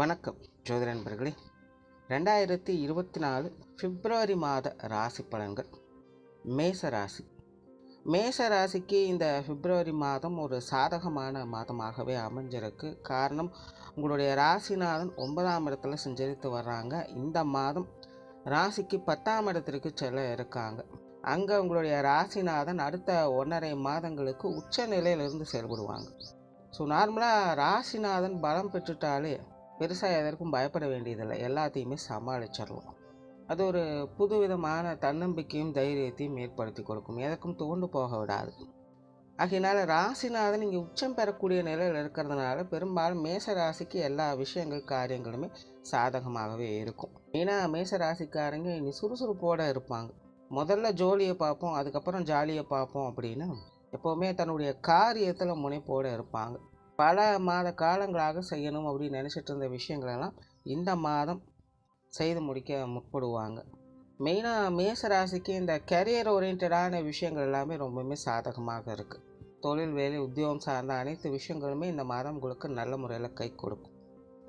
வணக்கம் ஜோதிட நண்பர்களே. ரெண்டாயிரத்தி இருபத்தி நாலு பிப்ரவரி மாத ராசி பலன்கள். மேச ராசி. மேச ராசிக்கு இந்த பிப்ரவரி மாதம் ஒரு சாதகமான மாதமாகவே அமைஞ்சிருக்கு. காரணம் உங்களுடைய ராசிநாதன் ஒன்பதாம் இடத்துல செஞ்சரித்து வர்றாங்க. இந்த மாதம் ராசிக்கு பத்தாம் இடத்திற்கு செல்ல இருக்காங்க. அங்கே உங்களுடைய ராசிநாதன் அடுத்த ஒன்றரை மாதங்களுக்கு உச்ச நிலையிலிருந்து செயல்படுவாங்க ஸோ நார்மலாக ராசிநாதன் பலம் பெற்றுட்டாலே பெருசாக எதற்கும் பயப்பட வேண்டியதில்லை. எல்லாத்தையுமே சமாளிச்சிடலாம். அது ஒரு புதுவிதமான தன்னம்பிக்கையும் தைரியத்தையும் ஏற்படுத்தி கொடுக்கும். எதற்கும் தோண்டு போக விடாது. ஆகையினால் ராசிநாதன் இங்கே உச்சம் பெறக்கூடிய நிலையில் இருக்கிறதுனால பெரும்பாலும் மேச ராசிக்கு எல்லா விஷயங்கள் காரியங்களுமே சாதகமாகவே இருக்கும். ஏன்னா மேச ராசிக்காரங்க இனி சுறுசுறுப்போடு இருப்பாங்க. முதல்ல ஜோலியை பார்ப்போம் அதுக்கப்புறம் ஜாலியை பார்ப்போம் அப்படின்னு எப்போவுமே தன்னுடைய காரியத்தில் முனைப்போடு இருப்பாங்க. பல மாத காலங்களாக செய்யணும் அப்படின்னு நினச்சிட்டு இருந்த விஷயங்களெல்லாம் இந்த மாதம் செய்து முடிக்க முற்படுவாங்க. மெயினாக மேசராசிக்கு இந்த கரியர் ஓரியன்டான விஷயங்கள் எல்லாமே ரொம்பவுமே சாதகமாக இருக்குது தொழில் வேலை உத்தியோகம் சார்ந்த அனைத்து விஷயங்களுமே இந்த மாதம் உங்களுக்கு நல்ல முறையில் கை கொடுக்கும்.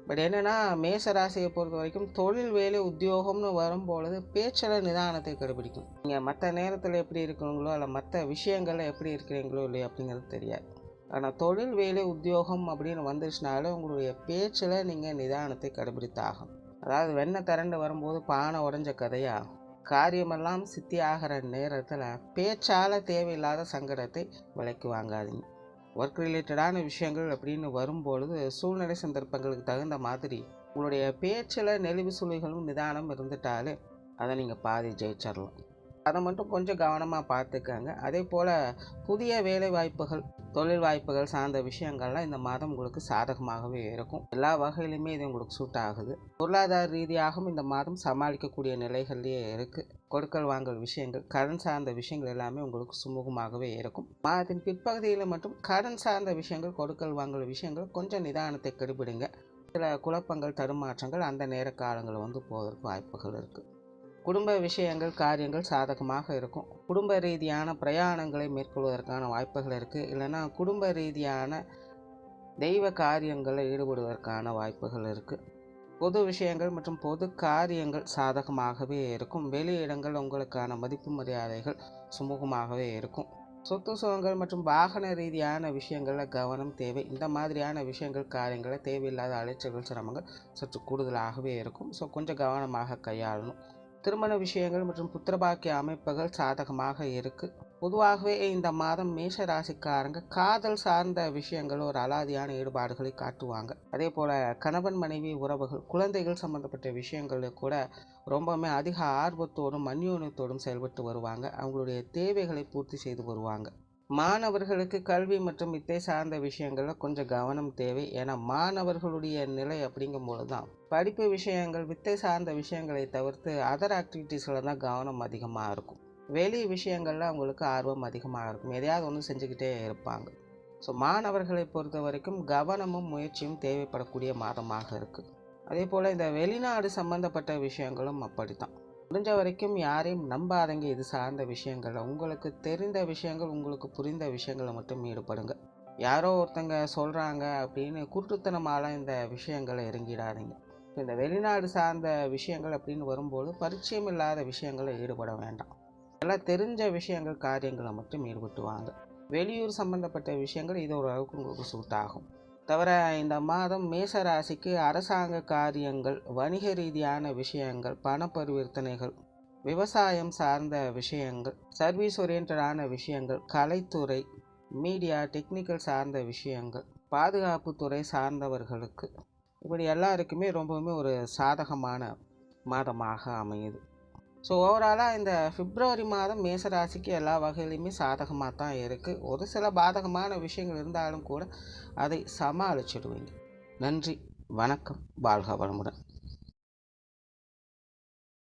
பட் என்னென்னா மேசராசியை பொறுத்த வரைக்கும் தொழில் வேலை உத்தியோகம்னு வரும்பொழுது பேச்சில் நிதானத்தை கடைபிடிக்கும். நீங்கள் மற்ற நேரத்தில் எப்படி இருக்கிறீங்களோ இல்லை மற்ற விஷயங்களில் எப்படி இருக்கிறீங்களோ இல்லையோ அப்படிங்கிறது தெரியாது. ஆனால் தொழில் வேலை உத்தியோகம் அப்படின்னு வந்துருச்சுனாலே உங்களுடைய பேச்சில் நீங்கள் நிதானத்தை கடைபிடித்தாகும் அதாவது வெண்ணெய் திரண்டு வரும்போது பானை உடஞ்ச கதையாக காரியமெல்லாம் சித்தி ஆகிற நேரத்தில் பேச்சால் தேவையில்லாத சங்கடத்தை விலைக்கு வாங்காதீங்க. ஒர்க் ரிலேட்டடான விஷயங்கள் அப்படின்னு வரும்பொழுது சூழ்நிலை சந்தர்ப்பங்களுக்கு தகுந்த மாதிரி உங்களுடைய பேச்சில் நெளிவு சுழிகளும் நிதானம் இருந்துட்டாலே அதை நீங்கள் பாதி ஜெயிச்சிடலாம் அதை மட்டும் கொஞ்சம் கவனமாக பார்த்துக்கங்க அதே போல் புதிய வேலை வாய்ப்புகள் தொழில் வாய்ப்புகள் சார்ந்த விஷயங்கள்லாம் இந்த மாதம் உங்களுக்கு சாதகமாகவே இருக்கும். எல்லா வகையிலுமே இது உங்களுக்கு சூட் ஆகுது. பொருளாதார ரீதியாகவும் இந்த மாதம் சமாளிக்கக்கூடிய நிலைகள்லேயே இருக்குது கொடுக்கல் வாங்கல் விஷயங்கள் கடன் சார்ந்த விஷயங்கள் எல்லாமே உங்களுக்கு சுமூகமாகவே இருக்கும். மாதத்தின் பிற்பகுதியில் மட்டும் கடன் சார்ந்த விஷயங்கள் கொடுக்கல் வாங்கல் விஷயங்கள் கொஞ்சம் நிதானத்தை கெடுபிடுங்க. சில குழப்பங்கள் தடுமாற்றங்கள் அந்த நேர காலங்களில் வந்து போவதற்கு வாய்ப்புகள் இருக்குது குடும்ப விஷயங்கள் காரியங்கள் சாதகமாக இருக்கும். குடும்ப ரீதியான பிரயாணங்களை மேற்கொள்வதற்கான வாய்ப்புகள் இருக்குது இல்லைன்னா குடும்ப ரீதியான தெய்வ காரியங்களில் ஈடுபடுவதற்கான வாய்ப்புகள் இருக்குது பொது விஷயங்கள் மற்றும் பொது காரியங்கள் சாதகமாகவே இருக்கும். வெளியிடங்கள் உங்களுக்கான மதிப்பு மரியாதைகள் சுமூகமாகவே இருக்கும். சொத்து சுகங்கள் மற்றும் வாகன ரீதியான விஷயங்களில் கவனம் தேவை. இந்த மாதிரியான விஷயங்கள் காரியங்களில் தேவையில்லாத அலைச்சல்கள் சிரமங்கள் சற்று கூடுதலாகவே இருக்கும். ஸோ கொஞ்சம் கவனமாக கையாளணும். திருமண விஷயங்கள் மற்றும் புத்திரபாக்கிய அமைப்புகள் சாதகமாக இருக்குது பொதுவாகவே இந்த மாதம் மேஷ ராசிக்காரங்க காதல் சார்ந்த விஷயங்கள் ஒரு அலாதியான ஈடுபாடுகளை காட்டுவாங்க. அதே போல் கணவன் மனைவி உறவுகள் குழந்தைகள் சம்மந்தப்பட்ட விஷயங்களில் கூட ரொம்பவுமே அதிக ஆர்வத்தோடும் அந்யோன்யத்தோடும் செயல்பட்டு வருவாங்க. அவங்களுடைய தேவைகளை பூர்த்தி செய்து வருவாங்க. மாணவர்களுக்கு கல்வி மற்றும் வித்தை சார்ந்த விஷயங்களில் கொஞ்சம் கவனம் தேவை. ஏன்னா மாணவர்களுடைய நிலை அப்படிங்கும்போது தான் படிப்பு விஷயங்கள் வித்தை சார்ந்த விஷயங்களை தவிர்த்து அதர் ஆக்டிவிட்டீஸில் தான் கவனம் அதிகமாக இருக்கும். வெளி விஷயங்களில் அவங்களுக்கு ஆர்வம் அதிகமாக இருக்கும். எதையாவது ஒன்று செஞ்சுக்கிட்டே இருப்பாங்க. ஸோ மாணவர்களை பொறுத்த வரைக்கும் கவனமும் முயற்சியும் தேவைப்படக்கூடிய மாதமாக இருக்குது அதே போல் இந்த வெளிநாடு சம்மந்தப்பட்ட விஷயங்களும் அப்படித்தான். முடிஞ்ச வரைக்கும் யாரையும் நம்பாதங்க. இது சார்ந்த விஷயங்களை. உங்களுக்கு தெரிந்த விஷயங்கள் உங்களுக்கு புரிந்த விஷயங்களை மட்டும் ஈடுபடுங்க. யாரோ ஒருத்தங்க சொல்கிறாங்க அப்படின்னு குருட்டுத்தனமாலாம் இந்த விஷயங்களை இறங்கிடாதீங்க. இந்த வெளிநாடு சார்ந்த விஷயங்கள் அப்படின்னு வரும்போது பரிச்சயம் இல்லாத விஷயங்களை ஈடுபட வேண்டாம். எல்லாம் தெரிஞ்ச விஷயங்கள் காரியங்களை மட்டும் ஈடுபட்டுவாங்க. வெளியூர் சம்மந்தப்பட்ட விஷயங்கள் இது ஓரளவுக்கு உங்களுக்கு சூட் ஆகும். தவிர இந்த மாதம் மேச ராசிக்கு அரசாங்க காரியங்கள் வணிக ரீதியான விஷயங்கள் பண பரிவர்த்தனைகள் விவசாயம் சார்ந்த விஷயங்கள் சர்வீஸ் ஓரியன்டான விஷயங்கள் கலைத்துறை மீடியா டெக்னிக்கல் சார்ந்த விஷயங்கள் பாதுகாப்புத்துறை சார்ந்தவர்களுக்கு. இப்படி எல்லாருக்குமே ரொம்பவுமே ஒரு சாதகமான மாதமாக அமையுது. ஸோ ஓவராலாக இந்த பிப்ரவரி மாதம் மேசராசிக்கு எல்லா வகையிலையுமே சாதகமாக தான் இருக்குது ஒரு சில பாதகமான விஷயங்கள் இருந்தாலும் கூட அதை சமாளிச்சிடுவீங்க. நன்றி வணக்கம் வாழ்க வளமுடன்.